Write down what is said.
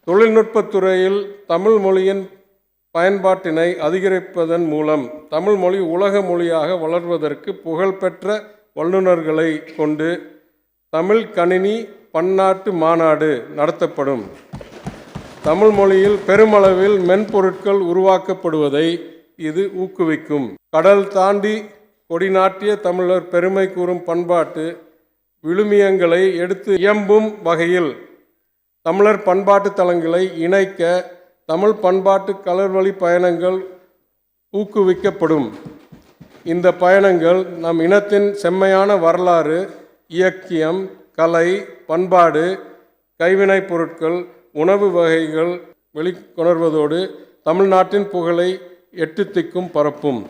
தொழில்நுட்பத்துறையில் தமிழ் மொழியின் பயன்பாட்டினை அதிகரிப்பதன் மூலம் தமிழ் மொழி உலக மொழியாக வளர்வதற்கு புகழ்பெற்ற வல்லுநர்களை கொண்டு தமிழ் கணினி பன்னாட்டு மாநாடு நடத்தப்படும். தமிழ் மொழியில் பெருமளவில் மென்பொருட்கள் உருவாக்கப்படுவதை இது ஊக்குவிக்கும். கடல் தாண்டி கொடிநாட்டிய தமிழர் பெருமை கூறும் பண்பாட்டு விழுமியங்களை எடுத்து இயம்பும் வகையில் தமிழர் பண்பாட்டு தலங்களை இணைக்க தமிழ் பண்பாட்டு கலர்வழி பயணங்கள் ஊக்குவிக்கப்படும். இந்த பயணங்கள் நம் இனத்தின் செம்மையான வரலாறு இயக்கியம் கலை பண்பாடு கைவினைப் பொருட்கள் உணவு வகைகள் வெளிக்கொணர்வதோடு தமிழ்நாட்டின் புகழை எட்டு திக்கும் பரப்பும்.